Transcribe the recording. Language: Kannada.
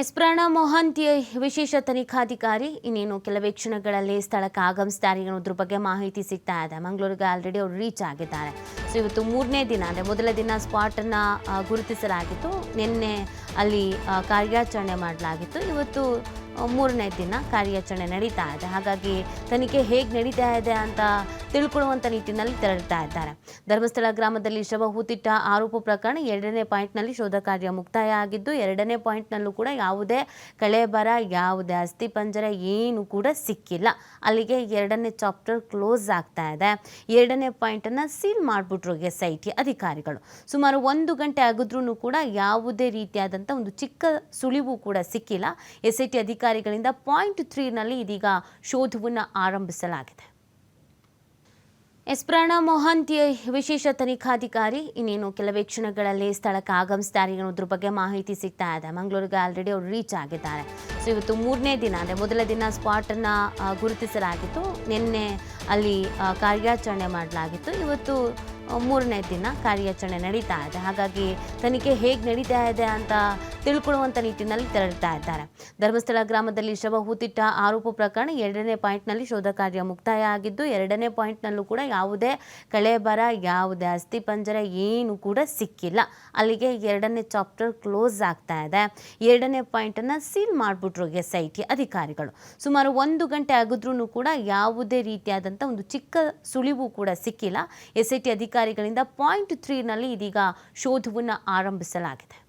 ಎಸ್ಪ್ರಾಣ ಮೊಹಂತಿ ವಿಶೇಷ ತನಿಖಾಧಿಕಾರಿ. ಇನ್ನೇನು ಕೆಲವೇ ಕ್ಷಣಗಳಲ್ಲಿ ಸ್ಥಳಕ್ಕೆ ಆಗಮಿಸ್ತಾರೆ ಅನ್ನೋದ್ರ ಬಗ್ಗೆ ಮಾಹಿತಿ ಸಿಗ್ತಾ ಇದೆ. ಮಂಗಳೂರಿಗೆ ಆಲ್ರೆಡಿ ಅವರು ರೀಚ್ ಆಗಿದ್ದಾರೆ. ಸೊ ಇವತ್ತು ಮೂರನೇ ದಿನ, ಅಂದರೆ ಮೊದಲ ದಿನ ಸ್ಪಾಟನ್ನು ಗುರುತಿಸಲಾಗಿತ್ತು. ನಿನ್ನೆ ಅಲ್ಲಿ ಕಾರ್ಯಾಚರಣೆ ಮಾಡಲಾಗಿತ್ತು. ಇವತ್ತು ಮೂರನೇ ದಿನ ಕಾರ್ಯಾಚರಣೆ ನಡೀತಾ ಇದೆ. ಹಾಗಾಗಿ ತನಿಖೆ ಹೇಗೆ ನಡೀತಾ ಇದೆ ಅಂತ ತಿಳ್ಕೊಳ್ಳುವಂಥ ನಿಟ್ಟಿನಲ್ಲಿ ತೆರಳುತ್ತಾ ಇದ್ದಾರೆ. ಧರ್ಮಸ್ಥಳ ಗ್ರಾಮದಲ್ಲಿ ಶವ ಹೂತಿಟ್ಟ ಆರೋಪ ಪ್ರಕರಣ ಎರಡನೇ ಪಾಯಿಂಟ್ನಲ್ಲಿ ಶೋಧ ಕಾರ್ಯ ಮುಕ್ತಾಯ ಆಗಿದ್ದು ಎರಡನೇ ಪಾಯಿಂಟ್ನಲ್ಲೂ ಕೂಡ ಯಾವುದೇ ಕಳೆಬರ ಯಾವುದೇ ಅಸ್ಥಿಪಂಜರ ಏನು ಕೂಡ ಸಿಕ್ಕಿಲ್ಲ. ಅಲ್ಲಿಗೆ ಎರಡನೇ ಚಾಪ್ಟರ್ ಕ್ಲೋಸ್ ಆಗ್ತಾ ಇದೆ. ಎರಡನೇ ಪಾಯಿಂಟನ್ನು ಸೀಲ್ ಮಾಡಿಬಿಟ್ರು ಎಸ್ ಐ ಟಿ ಅಧಿಕಾರಿಗಳು. ಸುಮಾರು ಒಂದು ಗಂಟೆ ಆಗಿದ್ರೂ ಕೂಡ ಯಾವುದೇ ರೀತಿಯಾದಂಥ ಒಂದು ಚಿಕ್ಕ ಸುಳಿವು ಕೂಡ ಸಿಕ್ಕಿಲ್ಲ. ಎಸ್ ಐ ಟಿ ಅಧಿಕಾರಿಗಳಿಂದ ಪಾಯಿಂಟ್ ತ್ರೀನಲ್ಲಿ ಇದೀಗ ಶೋಧವನ್ನು ಆರಂಭಿಸಲಾಗಿದೆ. ಎಸ್ ಪ್ರಾಣ ಮೊಹಂತಿ ವಿಶೇಷ ತನಿಖಾಧಿಕಾರಿ, ಇನ್ನೇನು ಕೆಲವೇ ಕ್ಷಣಗಳಲ್ಲಿ ಸ್ಥಳಕ್ಕೆ ಆಗಮಿಸ್ತಾರೆ ಅನ್ನೋದ್ರ ಬಗ್ಗೆ ಮಾಹಿತಿ ಸಿಗ್ತಾ ಇದೆ. ಮಂಗಳೂರಿಗೆ ಆಲ್ರೆಡಿ ಅವರು ರೀಚ್ ಆಗಿದ್ದಾರೆ. ಸೊ ಇವತ್ತು ಮೂರನೇ ದಿನ, ಅಂದರೆ ಮೊದಲ ದಿನ ಸ್ಪಾಟನ್ನು ಗುರುತಿಸಲಾಗಿತ್ತು. ನಿನ್ನೆ ಅಲ್ಲಿ ಕಾರ್ಯಾಚರಣೆ ಮಾಡಲಾಗಿತ್ತು. ಇವತ್ತು ಮೂರನೇ ದಿನ ಕಾರ್ಯಾಚರಣೆ ನಡೀತಾ ಇದೆ. ಹಾಗಾಗಿ ತನಿಖೆ ಹೇಗೆ ನಡೀತಾ ಇದೆ ಅಂತ ತಿಳ್ಕೊಳ್ಳುವಂಥ ನಿಟ್ಟಿನಲ್ಲಿ ತೆರಳುತ್ತಾ ಇದ್ದಾರೆ. ಧರ್ಮಸ್ಥಳ ಗ್ರಾಮದಲ್ಲಿ ಶವ ಹೂತಿಟ್ಟ ಆರೋಪ ಪ್ರಕರಣ ಎರಡನೇ ಪಾಯಿಂಟ್ನಲ್ಲಿ ಶೋಧ ಕಾರ್ಯ ಮುಕ್ತಾಯ ಆಗಿದ್ದು, ಎರಡನೇ ಪಾಯಿಂಟ್ನಲ್ಲೂ ಕೂಡ ಯಾವುದೇ ಕಳೆಬರ ಯಾವುದೇ ಅಸ್ಥಿಪಂಜರ ಏನು ಕೂಡ ಸಿಕ್ಕಿಲ್ಲ. ಅಲ್ಲಿಗೆ ಎರಡನೇ ಚಾಪ್ಟರ್ ಕ್ಲೋಸ್ ಆಗ್ತಾ ಇದೆ. ಎರಡನೇ ಪಾಯಿಂಟನ್ನು ಸೀಲ್ ಮಾಡಿಬಿಟ್ರು ಎಸ್ ಐ ಟಿ ಅಧಿಕಾರಿಗಳು. ಸುಮಾರು ಒಂದು ಗಂಟೆ ಆಗಿದ್ರೂ ಕೂಡ ಯಾವುದೇ ರೀತಿಯಾದಂಥ ಒಂದು ಚಿಕ್ಕ ಸುಳಿವು ಕೂಡ ಸಿಕ್ಕಿಲ್ಲ. ಎಸ್ ಐ ಟಿ ಅಧಿಕಾರಿಗಳಿಂದ ಪಾಯಿಂಟ್ ತ್ರೀನಲ್ಲಿ ಇದೀಗ ಶೋಧವನ್ನು ಆರಂಭಿಸಲಾಗಿದೆ.